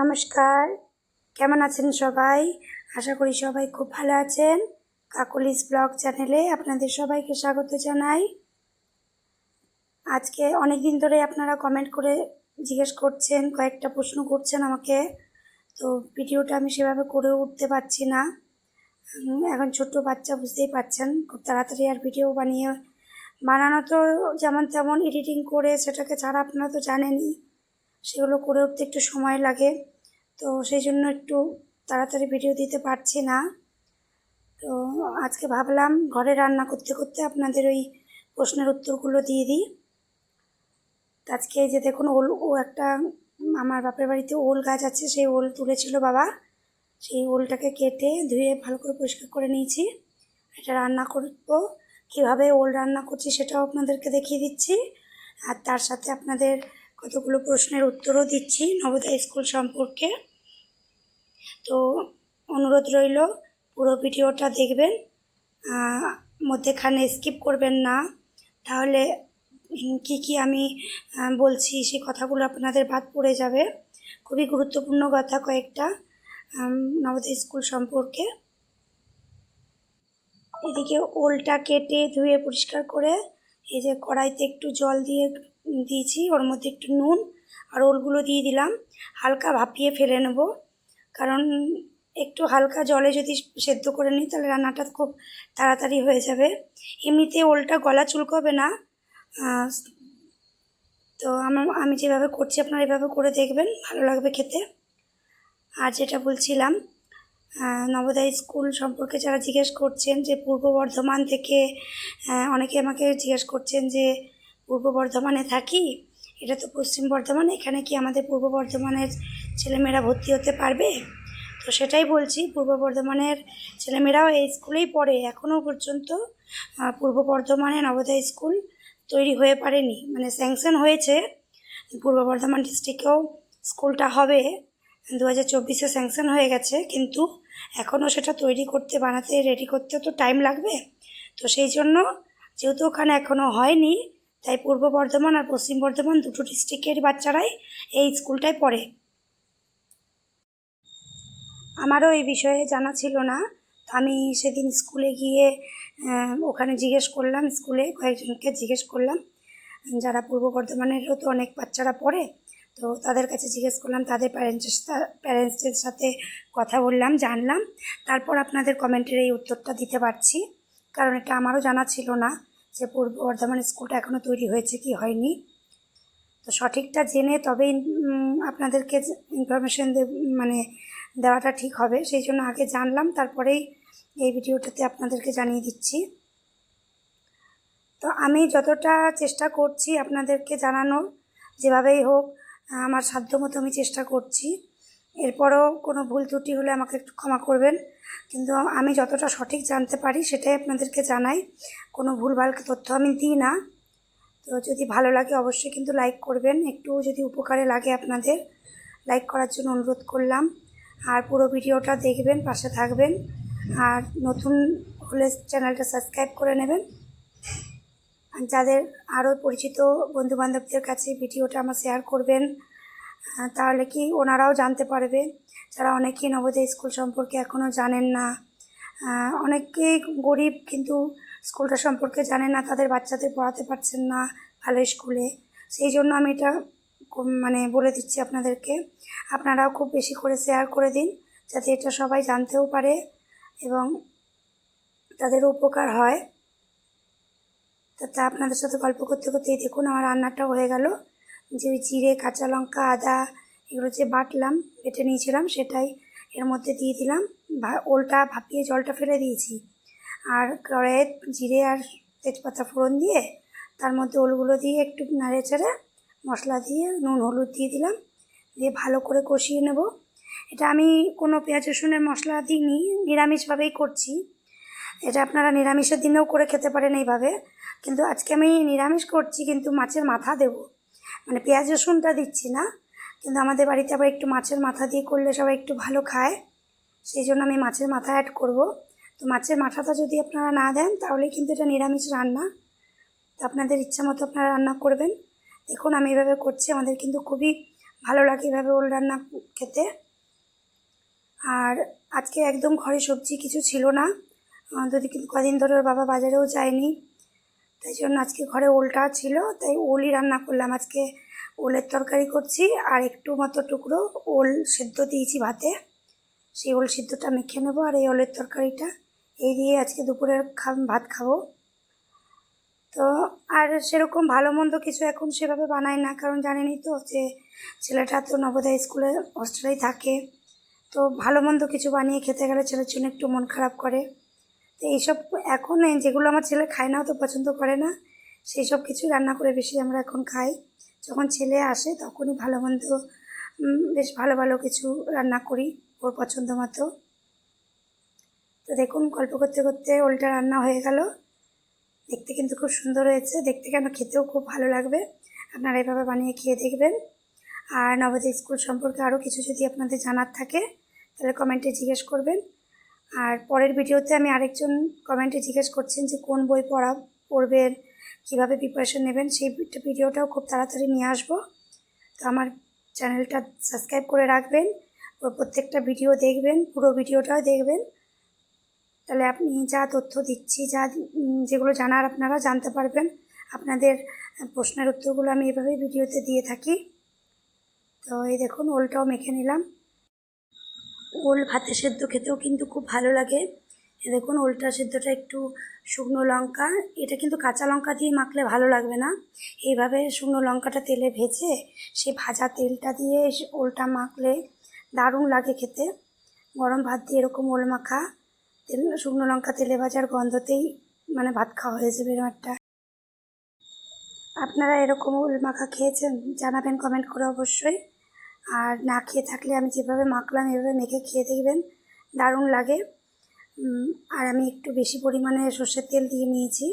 নমস্কার। কেমন আছেন সবাই? আশা করি সবাই খুব ভালো আছেন। কাকলিস ব্লগ চ্যানেলে আপনাদের সবাইকে স্বাগত জানাই। আজকে অনেক দিন ধরে আপনারা কমেন্ট করে জিজ্ঞেস করছেন, কয়েকটা প্রশ্ন করছেন আমাকে। তো ভিডিওটা আমি সেভাবে করে উঠতে পারছি না। এখন ছোট্ট বাচ্চা বুঝতেই পারছেন, খুব তাড়াতাড়ি আর ভিডিও বানিয়ে বানানো তো যেমন তেমন এডিটিং করে সেটাকে ছাড়া আপনারা তো জানেনই। সেগুলো করে উঠতে একটু সময় লাগে। তো সেই জন্য একটু তাড়াতাড়ি ভিডিও দিতে পারছি না। তো আজকে ভাবলাম ঘরে রান্না করতে করতে আপনাদের ওই প্রশ্নের উত্তরগুলো দিয়ে দিই। আজকে যে দেখুন ওল, ও একটা আমার বাপের বাড়িতে ওল গাছ আছে, সেই ওল তুলেছিল বাবা। সেই ওলটাকে কেটে ধুয়ে ভালো করে পরিষ্কার করে নিয়েছি। এটা রান্না করব। কীভাবে ওল রান্না করছি সেটাও আপনাদেরকে দেখিয়ে দিচ্ছি। আর তার সাথে আপনাদের কতগুলো প্রশ্নের উত্তরও দিচ্ছি নবোদয় স্কুল সম্পর্কে। তো অনুরোধ রইল পুরো ভিডিওটা দেখবেন মধ্যেখানে স্কিপ করবেন না। তাহলে কি কি আমি বলছি সেই কথাগুলো আপনাদের বাদ পড়ে যাবে। খুবই গুরুত্বপূর্ণ কথা কয়েকটা আম, নবোদয় স্কুল সম্পর্কে। এদিকে ওলটা কেটে ধুয়ে পরিষ্কার করে এই যে কড়াইতে একটু জল দিয়ে দিয়েছি, ওর মধ্যে একটু নুন আর ওলগুলো দিয়ে দিলাম। হালকা ভাপিয়ে ফেলে নেব। কারণ একটু হালকা জলে যদি সেদ্ধ করে নিই, তাহলে রান্নাটা খুব তাড়াতাড়ি হয়ে যাবে। এমনিতে ওলটা গলা চুলকবে না। তো আমার আমি যেভাবে করছি, আপনারা এভাবে করে দেখবেন, ভালো লাগবে খেতে। আর যেটা বলছিলাম নবোদয় স্কুল সম্পর্কে যারা জিজ্ঞেস করছেন যে পূর্ব বর্ধমান থেকে অনেকে আমাকে জিজ্ঞেস করছেন যে পূর্ব বর্ধমানে থাকি, এটা তো পশ্চিম বর্ধমান, এখানে কি আমাদের পূর্ব বর্ধমানের ছেলেমেয়েরা ভর্তি হতে পারবে? তো সেটাই বলছি, পূর্ব বর্ধমানের ছেলেমেয়েরাও এই স্কুলেই পড়ে এখনও পর্যন্ত পূর্ব বর্ধমানে নবোদয় স্কুল তৈরি হয়ে পারেনি। মানে স্যাংশন হয়েছে, পূর্ব বর্ধমান ডিস্ট্রিক্টেও স্কুলটা হবে দু হাজার চব্বিশে স্যাংশন হয়ে গেছে, কিন্তু এখনও সেটা তৈরি করতে, বানাতে রেডি করতে তো টাইম লাগবে। তো সেই জন্য, যেহেতু ওখানে এখনও হয়নি তাই পূর্ব বর্ধমান আর পশ্চিম বর্ধমান দুটো ডিস্ট্রিক্টের বাচ্চারাই এই স্কুলটায় পড়ে। আমারও এই বিষয়ে জানা ছিল না। আমি সেদিন স্কুলে গিয়ে ওখানে জিজ্ঞেস করলাম স্কুলে কয়েকজনকে জিজ্ঞেস করলাম। যারা পূর্ব বর্ধমানেরও তো অনেক বাচ্চারা পড়ে, তো তাদের কাছে জিজ্ঞেস করলাম, তাদের প্যারেন্টসের প্যারেন্টসদের সাথে কথা বললাম, জানলাম। তারপর আপনাদের কমেন্টের এই উত্তরটা দিতে পারছি, কারণ এটা আমারও জানা ছিল না। যে পূর্ব বর্ধমান স্কুলটা এখনও তৈরি হয়েছে কি হয়নি। তো সঠিকটা জেনে উম, আপনাদেরকে ইনফরমেশন মানে দেওয়াটা ঠিক হবে। সেই জন্য আগে জানলাম তারপরেই এই ভিডিওটাতে আপনাদেরকে জানিয়ে দিচ্ছি। তো আমি যতটা চেষ্টা করছি আপনাদেরকে জানানোর যেভাবেই হোক আমার সাধ্যমতো আমি চেষ্টা করছি। এরপরও কোনো ভুল ত্রুটি হলে আমাকে একটু ক্ষমা করবেন। কিন্তু আমি যতটা সঠিক জানতে পারি সেটাই আপনাদেরকে জানাই। কোনো ভুলভাল তথ্য আমি দিই না। তো যদি ভালো লাগে অবশ্যই কিন্তু লাইক করবেন। একটু যদি উপকারে লাগে আপনাদের, লাইক করার জন্য অনুরোধ করলাম। আর পুরো ভিডিওটা দেখবেন, পাশে থাকবেন। আর নতুন হলে চ্যানেলটা সাবস্ক্রাইব করে নেবেন। যাদের আরও পরিচিত বন্ধুবান্ধবদের কাছে ভিডিওটা আমার শেয়ার করবেন তাহলে কি ওনারাও জানতে পারবে? যারা অনেকেই নবোদয় স্কুল সম্পর্কে এখনও জানেন না অনেকেই গরিব কিন্তু স্কুলটা সম্পর্কে জানেন না, তাদের বাচ্চাদের পড়াতে পারছেন না ভালো স্কুলে। সেই জন্য আমি এটা মানে বলে দিচ্ছি আপনাদেরকে, আপনারাও খুব বেশি করে শেয়ার করে দিন, যাতে এটা সবাই জানতেও পারে এবং তাদের উপকার হয়। তাতে আপনাদের সাথে গল্প করতে করতে এই দেখুন, আমার রান্নাটাও হয়ে গেল। যে ওই জিরে, কাঁচা লঙ্কা, আদা, এগুলো যে বাটলাম, বেটে নিয়েছিলাম সেটাই এর মধ্যে দিয়ে দিলাম। ওলটা ভাপিয়ে জলটা ফেলে দিয়েছি। আর কড়াইয়ে জিরে আর তেজপাতা ফোড়ন দিয়ে তার মধ্যে ওলগুলো দিয়ে একটু নাড়ে চেড়ে মশলা দিয়ে নুন, হলুদ দিয়ে দিলাম। দিয়ে ভালো করে কষিয়ে নেব। এটা আমি কোনো পেঁয়াজ রসুনের মশলা দিইনি, নিরামিষভাবেই করছি। এটা আপনারা নিরামিষের দিনেও করে খেতে পারেন এইভাবে। কিন্তু আজকে আমি নিরামিষ করছি, কিন্তু মাছের মাথা দেব। মানে পেঁয়াজ রসুনটা দিচ্ছি না, কিন্তু আমাদের বাড়িতে আবার একটু মাছের মাথা দিয়ে করলে সবাই একটু ভালো খায়, সেই জন্য আমি মাছের মাথা অ্যাড করব। তো মাছের মাথাটা যদি আপনারা না দেন, তাহলে কিন্তু এটা নিরামিষ রান্না। তো আপনাদের ইচ্ছা মতো আপনারা রান্না করবেন। দেখুন, আমি এভাবে করছি, আমাদের কিন্তু খুবই ভালো লাগে এভাবে ওল রান্না খেতে। আর আজকে একদম ঘরে সবজি কিছু ছিল না। যদি কিন্তু কদিন ধরে ওর বাবা বাজারেও যায়নি তাই জন্য আজকে ঘরে ওলটা ছিল, তাই ওলই রান্না করলাম। আজকে ওলের তরকারি করছি আর একটু মতো টুকরো ওল সিদ্ধ দিয়েছি ভাতে। সেই ওল সিদ্ধটা মেখে নেব আর এই ওলের তরকারিটা। এই দিয়ে আজকে দুপুরের ভাত খাব। তো আর সেরকম ভালো মন্দ কিছু এখন সেভাবে বানায় না, কারণ জানেনই তো যে ছেলেটা তো নবোদয় স্কুলে হস্টেলেই থাকে। তো ভালো মন্দ কিছু বানিয়ে খেতে গেলে ছেলের জন্য একটু মন খারাপ করে। তো এইসব এখন যেগুলো আমার ছেলে খায় না তো পছন্দ করে না সেই সব কিছু রান্না করে বেশি আমরা এখন খাই। যখন ছেলে আসে তখনই ভালো মন্দ বেশ ভালো ভালো কিছু রান্না করি ওর পছন্দ মতো। তো দেখুন, গল্প করতে করতে ওলটা রান্না হয়ে গেল। দেখতে কিন্তু খুব সুন্দর হয়েছে, দেখতে কেন খেতেও খুব ভালো লাগবে। আপনারা এভাবে বানিয়ে খেয়ে দেখবেন। আর নবোদয় স্কুল সম্পর্কে আরও কিছু যদি আপনাদের জানার থাকে, তাহলে কমেন্টে জিজ্ঞেস করবেন। আর পরের ভিডিওতে আমি আরেকজন কমেন্টে জিজ্ঞেস করছেন যে কোন বই পড়া পড়বেন কীভাবে প্রিপারেশন নেবেন, সেই ভিডিওটাও খুব তাড়াতাড়ি নিয়ে আসব। তো আমার চ্যানেলটা সাবস্ক্রাইব করে রাখবেন প্রত্যেকটা ভিডিও দেখবেন, পুরো ভিডিওটাও দেখবেন। তাহলে আপনি যা তথ্য দিচ্ছি, যা যেগুলো জানার আপনারা জানতে পারবেন। আপনাদের প্রশ্নের উত্তরগুলো আমি এভাবেই ভিডিওতে দিয়ে থাকি। তো এই দেখুন, ওলটাও মেখে নিলাম। ওল ভাতে সেদ্ধ খেতেও কিন্তু খুব ভালো লাগে। দেখুন, ওলটা সেদ্ধটা একটু শুকনো লঙ্কা, এটা কিন্তু কাঁচা লঙ্কা দিয়ে মাখলে ভালো লাগবে না। এইভাবে শুকনো লঙ্কাটা তেলে ভেজে সে ভাজা তেলটা দিয়ে ওলটা মাখলে দারুণ লাগে খেতে। গরম ভাত দিয়ে এরকম ওল মাখা, তেল, শুকনো লঙ্কা তেলে ভাজার গন্ধতেই মানে ভাত খাওয়া হয়ে যাবে একটা। আপনারা এরকম ওল মাখা খেয়েছেন? জানাবেন কমেন্ট করে অবশ্যই। আর না খেয়ে থাকলে আমি যেভাবে মাখলাম, এভাবে মেখে খেয়ে দেখবেন দারুণ লাগে। আর আমি একটু বেশি পরিমাণে সর্ষের তেল দিয়ে নিয়েছি।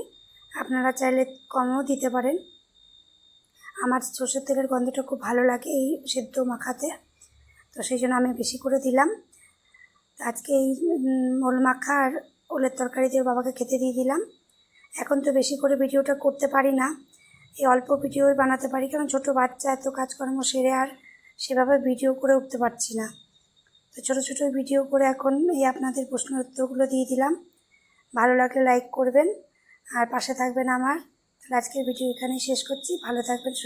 আপনারা চাইলে কমও দিতে পারেন। আমার সর্ষের তেলের গন্ধটা খুব ভালো লাগে এই সেদ্ধ মাখাতে। তো সেই জন্য আমি বেশি করে দিলাম। আজকে এই ওল মাখা আর ওলের তরকারি দিয়ে বাবাকে খেতে দিয়ে দিলাম। এখন তো বেশি করে ভিডিওটা করতে পারি না। এই অল্প ভিডিওই বানাতে পারি, কারণ ছোটো বাচ্চা, এত কাজকর্ম সেরে আর সেভাবে ভিডিও করে উঠতে পারছি না। তো ছোটো ছোটো ভিডিও করে এখন এই আপনাদের প্রশ্নের উত্তরগুলো দিয়ে দিলাম। ভালো লাগলে লাইক করবেন। আর পাশে থাকবেন আমার। তাহলে আজকের ভিডিও এখানেই শেষ করছি। ভালো থাকবেন, সুস্থ